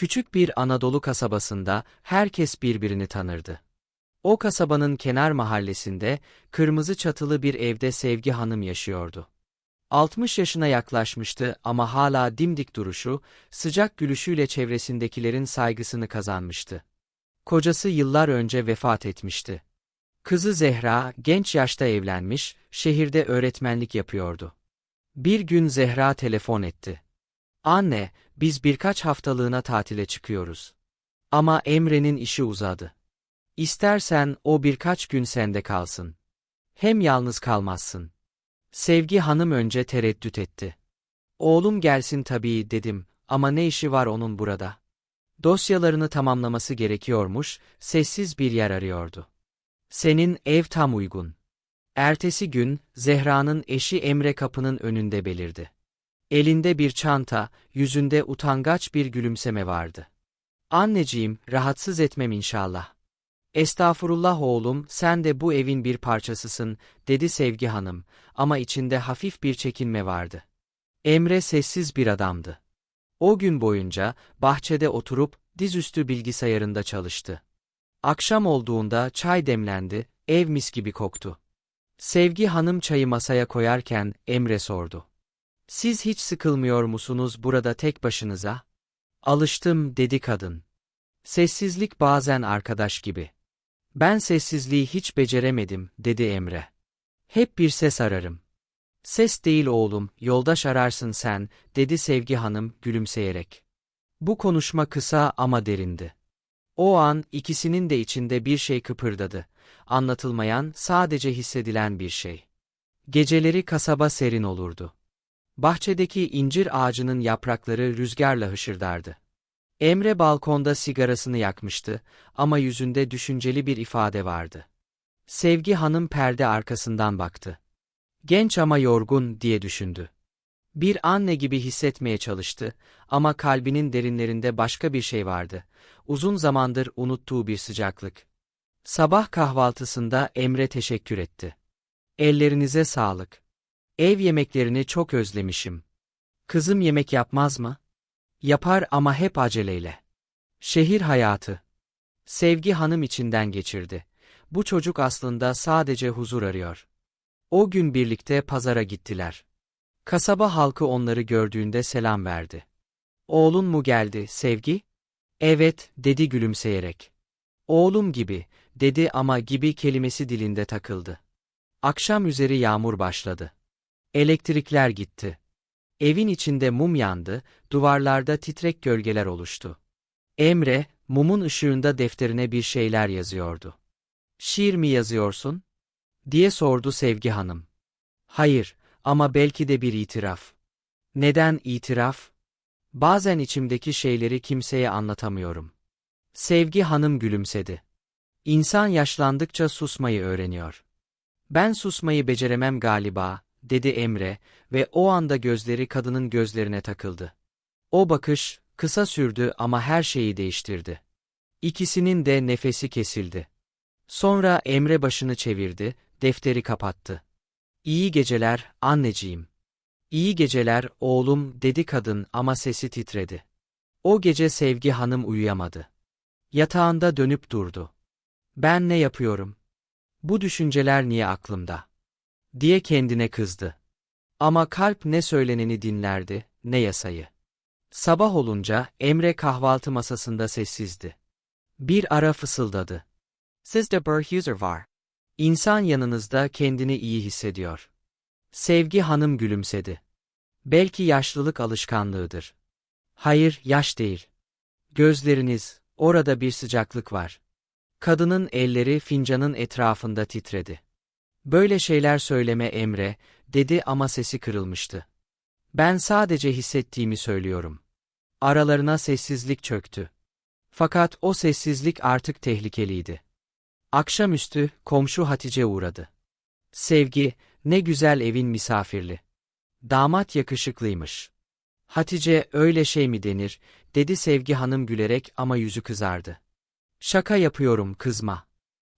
Küçük bir Anadolu kasabasında herkes birbirini tanırdı. O kasabanın kenar mahallesinde, kırmızı çatılı bir evde Sevgi Hanım yaşıyordu. 60 yaşına yaklaşmıştı ama hala dimdik duruşu, sıcak gülüşüyle çevresindekilerin saygısını kazanmıştı. Kocası yıllar önce vefat etmişti. Kızı Zehra genç yaşta evlenmiş, şehirde öğretmenlik yapıyordu. Bir gün Zehra telefon etti. Anne, biz birkaç haftalığına tatile çıkıyoruz. Ama Emre'nin işi uzadı. İstersen o birkaç gün sende kalsın. Hem yalnız kalmazsın. Sevgi hanım önce tereddüt etti. Oğlum gelsin tabii dedim ama ne işi var onun burada? Dosyalarını tamamlaması gerekiyormuş, sessiz bir yer arıyordu. Senin ev tam uygun. Ertesi gün, Zehra'nın eşi Emre kapının önünde belirdi. Elinde bir çanta, yüzünde utangaç bir gülümseme vardı. Anneciğim, rahatsız etmem inşallah. Estağfurullah oğlum, sen de bu evin bir parçasısın, dedi Sevgi Hanım, ama içinde hafif bir çekinme vardı. Emre sessiz bir adamdı. O gün boyunca, bahçede oturup, dizüstü bilgisayarında çalıştı. Akşam olduğunda çay demlendi, ev mis gibi koktu. Sevgi Hanım çayı masaya koyarken, Emre sordu. Siz hiç sıkılmıyor musunuz burada tek başınıza? Alıştım, dedi kadın. Sessizlik bazen arkadaş gibi. Ben sessizliği hiç beceremedim, dedi Emre. Hep bir ses ararım. Ses değil oğlum, yoldaş ararsın sen, dedi Sevgi Hanım gülümseyerek. Bu konuşma kısa ama derindi. O an ikisinin de içinde bir şey kıpırdadı. Anlatılmayan, sadece hissedilen bir şey. Geceleri kasaba serin olurdu. Bahçedeki incir ağacının yaprakları rüzgarla hışırdardı. Emre balkonda sigarasını yakmıştı ama yüzünde düşünceli bir ifade vardı. Sevgi hanım perde arkasından baktı. Genç ama yorgun diye düşündü. Bir anne gibi hissetmeye çalıştı ama kalbinin derinlerinde başka bir şey vardı. Uzun zamandır unuttuğu bir sıcaklık. Sabah kahvaltısında Emre teşekkür etti. Ellerinize sağlık. Ev yemeklerini çok özlemişim. Kızım yemek yapmaz mı? Yapar ama hep aceleyle. Şehir hayatı. Sevgi hanım içinden geçirdi. Bu çocuk aslında sadece huzur arıyor. O gün birlikte pazara gittiler. Kasaba halkı onları gördüğünde selam verdi. Oğlun mu geldi, Sevgi? Evet, dedi gülümseyerek. Oğlum gibi, dedi ama gibi kelimesi dilinde takıldı. Akşam üzeri yağmur başladı. Elektrikler gitti. Evin içinde mum yandı, duvarlarda titrek gölgeler oluştu. Emre, mumun ışığında defterine bir şeyler yazıyordu. Şiir mi yazıyorsun? diye sordu Sevgi Hanım. Hayır, ama belki de bir itiraf. Neden itiraf? Bazen içimdeki şeyleri kimseye anlatamıyorum. Sevgi Hanım gülümsedi. İnsan yaşlandıkça susmayı öğreniyor. Ben susmayı beceremem galiba, dedi Emre ve o anda gözleri kadının gözlerine takıldı. O bakış, kısa sürdü ama her şeyi değiştirdi. İkisinin de nefesi kesildi. Sonra Emre başını çevirdi, defteri kapattı. İyi geceler, anneciğim. İyi geceler, oğlum, dedi kadın ama sesi titredi. O gece Sevgi Hanım uyuyamadı. Yatağında dönüp durdu. Ben ne yapıyorum? Bu düşünceler niye aklımda? Diye kendine kızdı. Ama kalp ne söyleneni dinlerdi, ne yasayı. Sabah olunca Emre kahvaltı masasında sessizdi. Bir ara fısıldadı. Sizde bir huzur var. İnsan yanınızda kendini iyi hissediyor. Sevgi hanım gülümsedi. Belki yaşlılık alışkanlığıdır. Hayır, yaş değil. Gözleriniz, orada bir sıcaklık var. Kadının elleri fincanın etrafında titredi. Böyle şeyler söyleme Emre, dedi ama sesi kırılmıştı. Ben sadece hissettiğimi söylüyorum. Aralarına sessizlik çöktü. Fakat o sessizlik artık tehlikeliydi. Akşamüstü komşu Hatice uğradı. Sevgi, ne güzel evin misafirli. Damat yakışıklıymış. Hatice öyle şey mi denir, dedi Sevgi Hanım gülerek ama yüzü kızardı. Şaka yapıyorum kızma.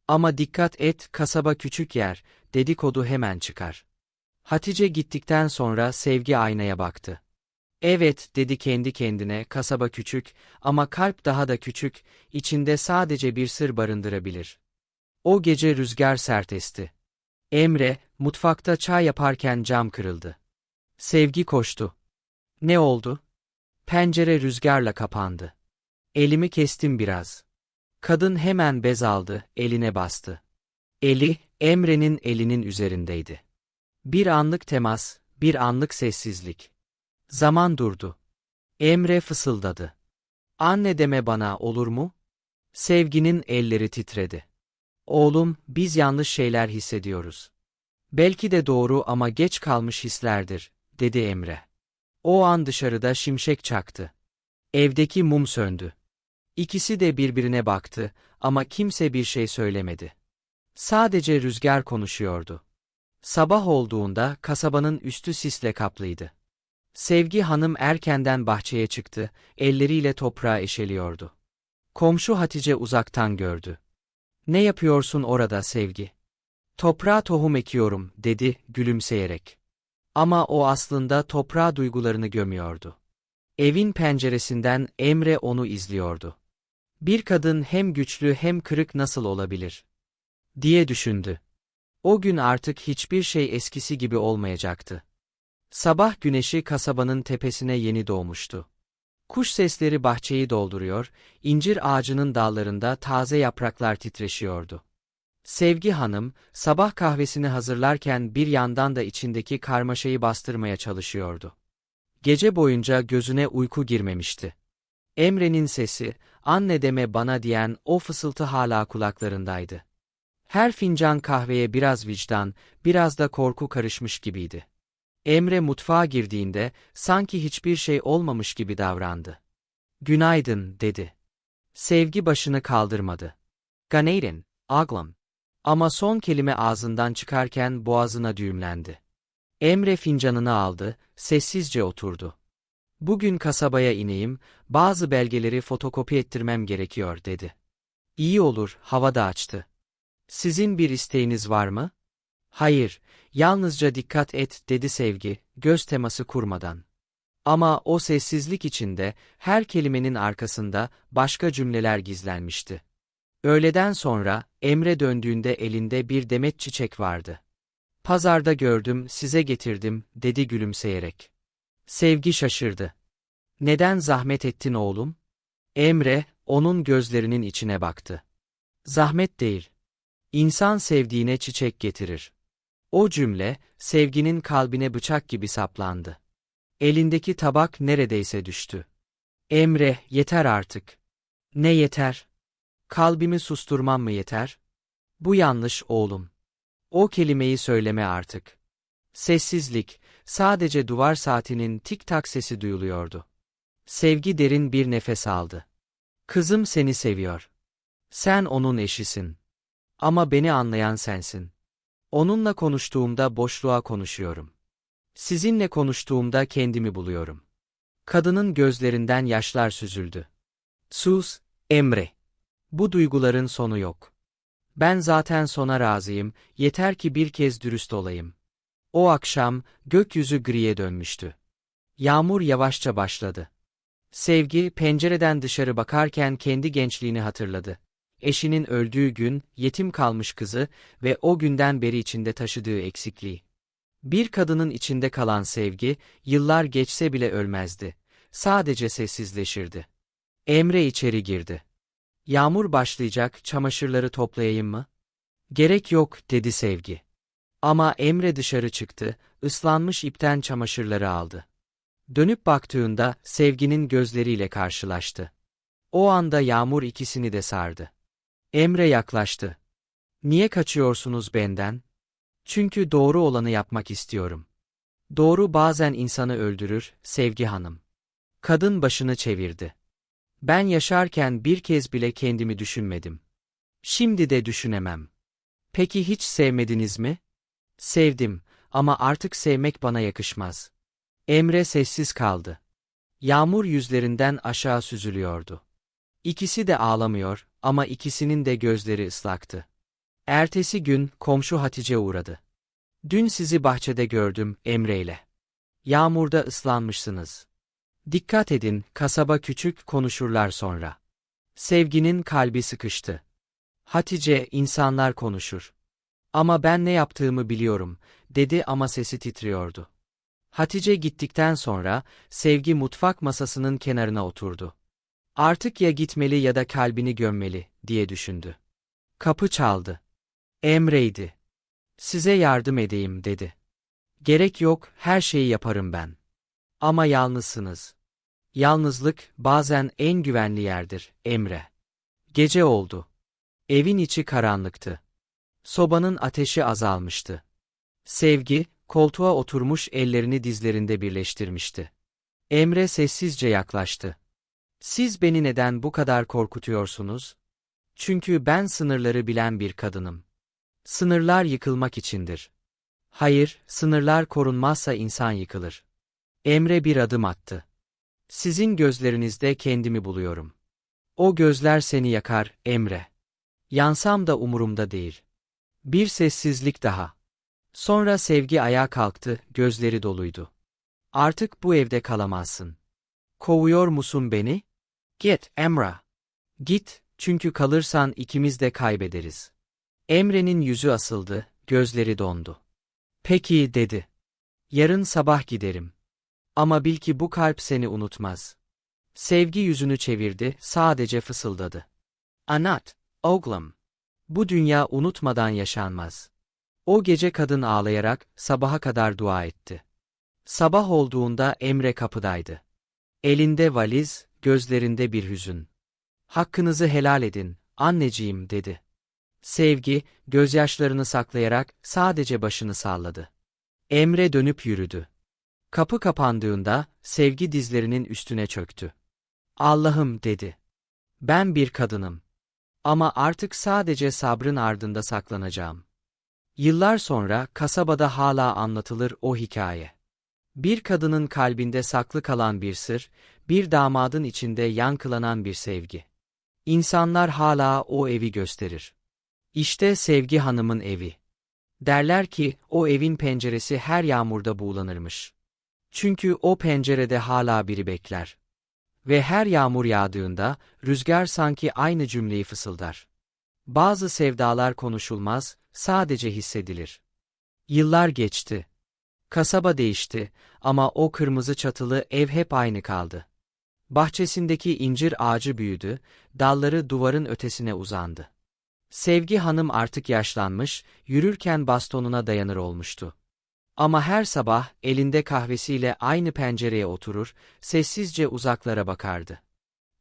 Ama dikkat et kasaba küçük yer, dedikodu hemen çıkar. Hatice gittikten sonra Sevgi aynaya baktı. Evet, dedi kendi kendine, kasaba küçük ama kalp daha da küçük, içinde sadece bir sır barındırabilir. O gece rüzgar sert esti. Emre, mutfakta çay yaparken cam kırıldı. Sevgi koştu. Ne oldu? Pencere rüzgarla kapandı. Elimi kestim biraz. Kadın hemen bez aldı, eline bastı. Eli, Emre'nin elinin üzerindeydi. Bir anlık temas, bir anlık sessizlik. Zaman durdu. Emre fısıldadı. Anne deme bana olur mu? Sevginin elleri titredi. Oğlum, biz yanlış şeyler hissediyoruz. Belki de doğru ama geç kalmış hislerdir, dedi Emre. O an dışarıda şimşek çaktı. Evdeki mum söndü. İkisi de birbirine baktı ama kimse bir şey söylemedi. Sadece rüzgar konuşuyordu. Sabah olduğunda kasabanın üstü sisle kaplıydı. Sevgi hanım erkenden bahçeye çıktı, elleriyle toprağı eşeliyordu. Komşu Hatice uzaktan gördü. Ne yapıyorsun orada Sevgi? Toprağa tohum ekiyorum, dedi, gülümseyerek. Ama o aslında toprağa duygularını gömüyordu. Evin penceresinden Emre onu izliyordu. Bir kadın hem güçlü hem kırık nasıl olabilir? diye düşündü. O gün artık hiçbir şey eskisi gibi olmayacaktı. Sabah güneşi kasabanın tepesine yeni doğmuştu. Kuş sesleri bahçeyi dolduruyor, incir ağacının dallarında taze yapraklar titreşiyordu. Sevgi Hanım, sabah kahvesini hazırlarken bir yandan da içindeki karmaşayı bastırmaya çalışıyordu. Gece boyunca gözüne uyku girmemişti. Emre'nin sesi, anne deme bana diyen o fısıltı hala kulaklarındaydı. Her fincan kahveye biraz vicdan, biraz da korku karışmış gibiydi. Emre mutfağa girdiğinde sanki hiçbir şey olmamış gibi davrandı. Günaydın, dedi. Sevgi başını kaldırmadı. Ganeydin, ağlam. Ama son kelime ağzından çıkarken boğazına düğümlendi. Emre fincanını aldı, sessizce oturdu. Bugün kasabaya ineyim, bazı belgeleri fotokopi ettirmem gerekiyor dedi. İyi olur, hava da açtı. Sizin bir isteğiniz var mı? Hayır, yalnızca dikkat et dedi sevgi, göz teması kurmadan. Ama o sessizlik içinde, her kelimenin arkasında başka cümleler gizlenmişti. Öğleden sonra, Emre döndüğünde elinde bir demet çiçek vardı. Pazarda gördüm, size getirdim, dedi gülümseyerek. Sevgi şaşırdı. Neden zahmet ettin oğlum? Emre, onun gözlerinin içine baktı. Zahmet değil. İnsan sevdiğine çiçek getirir. O cümle, sevginin kalbine bıçak gibi saplandı. Elindeki tabak neredeyse düştü. Emre, yeter artık. Ne yeter? Kalbimi susturmam mı yeter? Bu yanlış oğlum. O kelimeyi söyleme artık. Sessizlik, sadece duvar saatinin tik tak sesi duyuluyordu. Sevgi derin bir nefes aldı. Kızım seni seviyor. Sen onun eşisin. Ama beni anlayan sensin. Onunla konuştuğumda boşluğa konuşuyorum. Sizinle konuştuğumda kendimi buluyorum. Kadının gözlerinden yaşlar süzüldü. Sus, Emre. Bu duyguların sonu yok. Ben zaten sona razıyım, yeter ki bir kez dürüst olayım. O akşam, gökyüzü griye dönmüştü. Yağmur yavaşça başladı. Sevgi, pencereden dışarı bakarken kendi gençliğini hatırladı eşinin öldüğü gün, yetim kalmış kızı ve o günden beri içinde taşıdığı eksikliği. Bir kadının içinde kalan sevgi, yıllar geçse bile ölmezdi. Sadece sessizleşirdi. Emre içeri girdi. Yağmur başlayacak, çamaşırları toplayayım mı? Gerek yok, dedi sevgi. Ama Emre dışarı çıktı, ıslanmış ipten çamaşırları aldı. Dönüp baktığında sevginin gözleriyle karşılaştı. O anda yağmur ikisini de sardı. Emre yaklaştı. Niye kaçıyorsunuz benden? Çünkü doğru olanı yapmak istiyorum. Doğru bazen insanı öldürür, Sevgi Hanım. Kadın başını çevirdi. Ben yaşarken bir kez bile kendimi düşünmedim. Şimdi de düşünemem. Peki hiç sevmediniz mi? Sevdim ama artık sevmek bana yakışmaz. Emre sessiz kaldı. Yağmur yüzlerinden aşağı süzülüyordu. İkisi de ağlamıyor ama ikisinin de gözleri ıslaktı. Ertesi gün komşu Hatice uğradı. Dün sizi bahçede gördüm Emre ile. Yağmurda ıslanmışsınız. Dikkat edin, kasaba küçük konuşurlar sonra. Sevginin kalbi sıkıştı. Hatice, insanlar konuşur. Ama ben ne yaptığımı biliyorum, dedi ama sesi titriyordu. Hatice gittikten sonra, Sevgi mutfak masasının kenarına oturdu. Artık ya gitmeli ya da kalbini gömmeli, diye düşündü. Kapı çaldı. Emre'ydi. Size yardım edeyim, dedi. Gerek yok, her şeyi yaparım ben. Ama yalnızsınız. Yalnızlık, bazen en güvenli yerdir, Emre. Gece oldu. Evin içi karanlıktı. Sobanın ateşi azalmıştı. Sevgi, koltuğa oturmuş ellerini dizlerinde birleştirmişti. Emre sessizce yaklaştı. Siz beni neden bu kadar korkutuyorsunuz? Çünkü ben sınırları bilen bir kadınım. Sınırlar yıkılmak içindir. Hayır, sınırlar korunmazsa insan yıkılır. Emre bir adım attı. Sizin gözlerinizde kendimi buluyorum. O gözler seni yakar, Emre. Yansam da umurumda değil. Bir sessizlik daha. Sonra sevgi ayağa kalktı, gözleri doluydu. Artık bu evde kalamazsın. Kovuyor musun beni? Git, Emra. Git, çünkü kalırsan ikimiz de kaybederiz. Emre'nin yüzü asıldı, gözleri dondu. Peki, dedi. Yarın sabah giderim. Ama bil ki bu kalp seni unutmaz. Sevgi yüzünü çevirdi, sadece fısıldadı. Anat, oğlum. Bu dünya unutmadan yaşanmaz. O gece kadın ağlayarak sabaha kadar dua etti. Sabah olduğunda Emre kapıdaydı. Elinde valiz, gözlerinde bir hüzün. Hakkınızı helal edin, anneciğim dedi. Sevgi, gözyaşlarını saklayarak sadece başını salladı. Emre dönüp yürüdü. Kapı kapandığında, sevgi dizlerinin üstüne çöktü. Allah'ım dedi. Ben bir kadınım. Ama artık sadece sabrın ardında saklanacağım. Yıllar sonra kasabada hala anlatılır o hikaye. Bir kadının kalbinde saklı kalan bir sır, bir damadın içinde yankılanan bir sevgi. İnsanlar hala o evi gösterir. İşte Sevgi Hanım'ın evi. Derler ki o evin penceresi her yağmurda buğulanırmış. Çünkü o pencerede hala biri bekler. Ve her yağmur yağdığında rüzgar sanki aynı cümleyi fısıldar. Bazı sevdalar konuşulmaz, sadece hissedilir. Yıllar geçti. Kasaba değişti ama o kırmızı çatılı ev hep aynı kaldı. Bahçesindeki incir ağacı büyüdü, dalları duvarın ötesine uzandı. Sevgi hanım artık yaşlanmış, yürürken bastonuna dayanır olmuştu. Ama her sabah elinde kahvesiyle aynı pencereye oturur, sessizce uzaklara bakardı.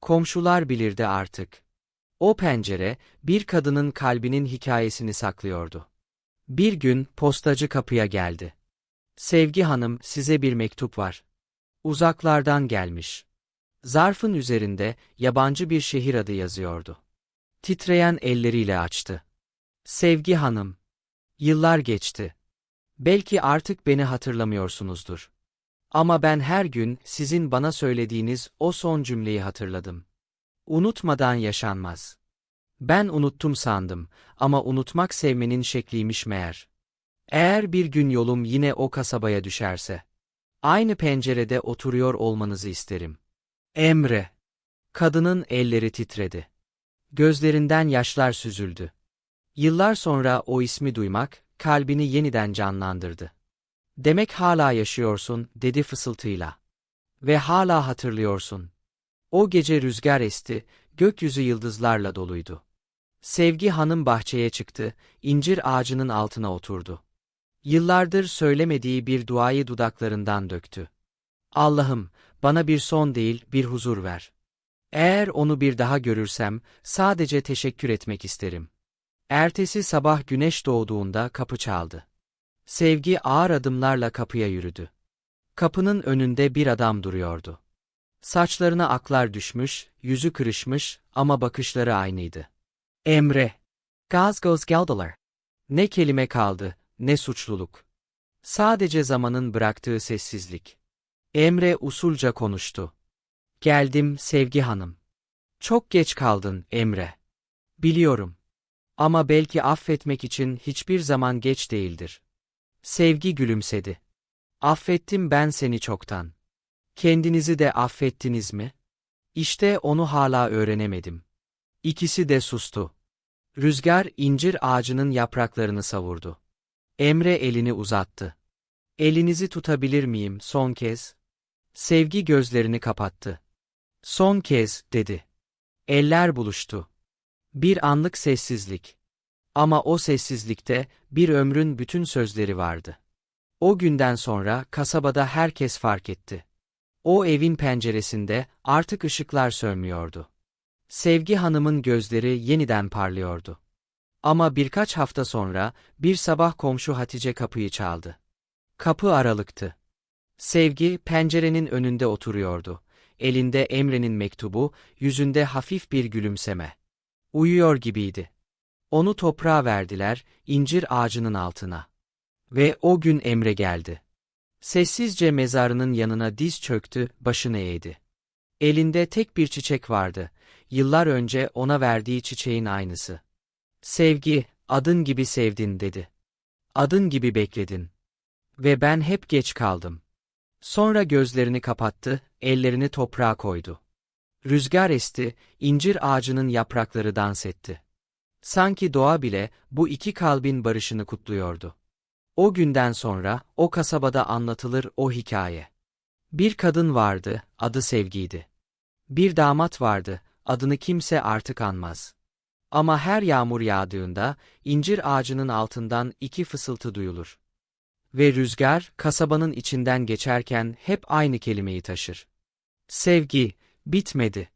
Komşular bilirdi artık. O pencere, bir kadının kalbinin hikayesini saklıyordu. Bir gün postacı kapıya geldi. Sevgi hanım, size bir mektup var. Uzaklardan gelmiş. Zarfın üzerinde yabancı bir şehir adı yazıyordu. Titreyen elleriyle açtı. Sevgi hanım. Yıllar geçti. Belki artık beni hatırlamıyorsunuzdur. Ama ben her gün sizin bana söylediğiniz o son cümleyi hatırladım. Unutmadan yaşanmaz. Ben unuttum sandım ama unutmak sevmenin şekliymiş meğer. Eğer bir gün yolum yine o kasabaya düşerse, aynı pencerede oturuyor olmanızı isterim. Emre. Kadının elleri titredi. Gözlerinden yaşlar süzüldü. Yıllar sonra o ismi duymak, kalbini yeniden canlandırdı. Demek hala yaşıyorsun, dedi fısıltıyla. Ve hala hatırlıyorsun. O gece rüzgar esti, gökyüzü yıldızlarla doluydu. Sevgi hanım bahçeye çıktı, incir ağacının altına oturdu. Yıllardır söylemediği bir duayı dudaklarından döktü. Allah'ım, bana bir son değil, bir huzur ver. Eğer onu bir daha görürsem, sadece teşekkür etmek isterim. Ertesi sabah güneş doğduğunda kapı çaldı. Sevgi ağır adımlarla kapıya yürüdü. Kapının önünde bir adam duruyordu. Saçlarına aklar düşmüş, yüzü kırışmış ama bakışları aynıydı. Emre. Gaz göz geldiler. Ne kelime kaldı, ne suçluluk. Sadece zamanın bıraktığı sessizlik. Emre usulca konuştu. Geldim Sevgi Hanım. Çok geç kaldın Emre. Biliyorum. Ama belki affetmek için hiçbir zaman geç değildir. Sevgi gülümsedi. Affettim ben seni çoktan. Kendinizi de affettiniz mi? İşte onu hala öğrenemedim. İkisi de sustu. Rüzgar incir ağacının yapraklarını savurdu. Emre elini uzattı. Elinizi tutabilir miyim son kez? Sevgi gözlerini kapattı. Son kez, dedi. Eller buluştu. Bir anlık sessizlik. Ama o sessizlikte bir ömrün bütün sözleri vardı. O günden sonra kasabada herkes fark etti. O evin penceresinde artık ışıklar sönmüyordu. Sevgi Hanım'ın gözleri yeniden parlıyordu. Ama birkaç hafta sonra bir sabah komşu Hatice kapıyı çaldı. Kapı aralıktı. Sevgi pencerenin önünde oturuyordu. Elinde Emre'nin mektubu, yüzünde hafif bir gülümseme. Uyuyor gibiydi. Onu toprağa verdiler, incir ağacının altına. Ve o gün Emre geldi. Sessizce mezarının yanına diz çöktü, başını eğdi. Elinde tek bir çiçek vardı. Yıllar önce ona verdiği çiçeğin aynısı. Sevgi, adın gibi sevdin dedi. Adın gibi bekledin. Ve ben hep geç kaldım. Sonra gözlerini kapattı, ellerini toprağa koydu. Rüzgar esti, incir ağacının yaprakları dans etti. Sanki doğa bile bu iki kalbin barışını kutluyordu. O günden sonra o kasabada anlatılır o hikaye. Bir kadın vardı, adı Sevgiydi. Bir damat vardı, adını kimse artık anmaz. Ama her yağmur yağdığında incir ağacının altından iki fısıltı duyulur. Ve rüzgar kasabanın içinden geçerken hep aynı kelimeyi taşır. Sevgi bitmedi.